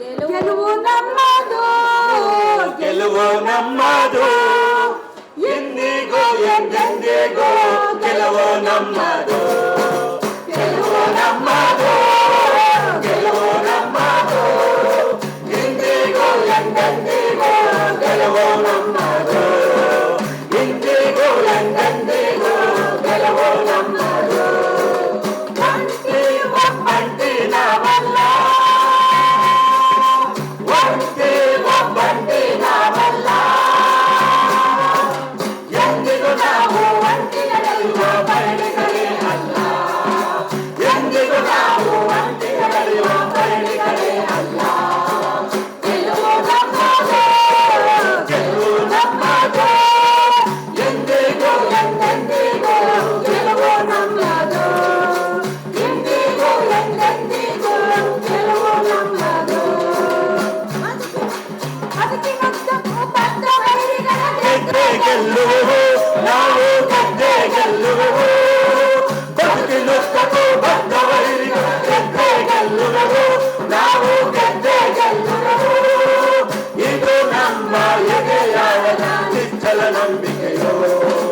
ಗೆಲುವು ನಮ್ಮದು ಗೆಲುವು ನಮ್ಮದು ಎಂದಿಗೂ ಎಂದೆಂದಿಗೂ ಗೆಲುವು ನಮ್ಮದು Oh, la la la la la la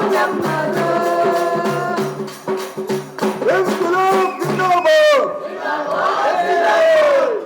Yeah.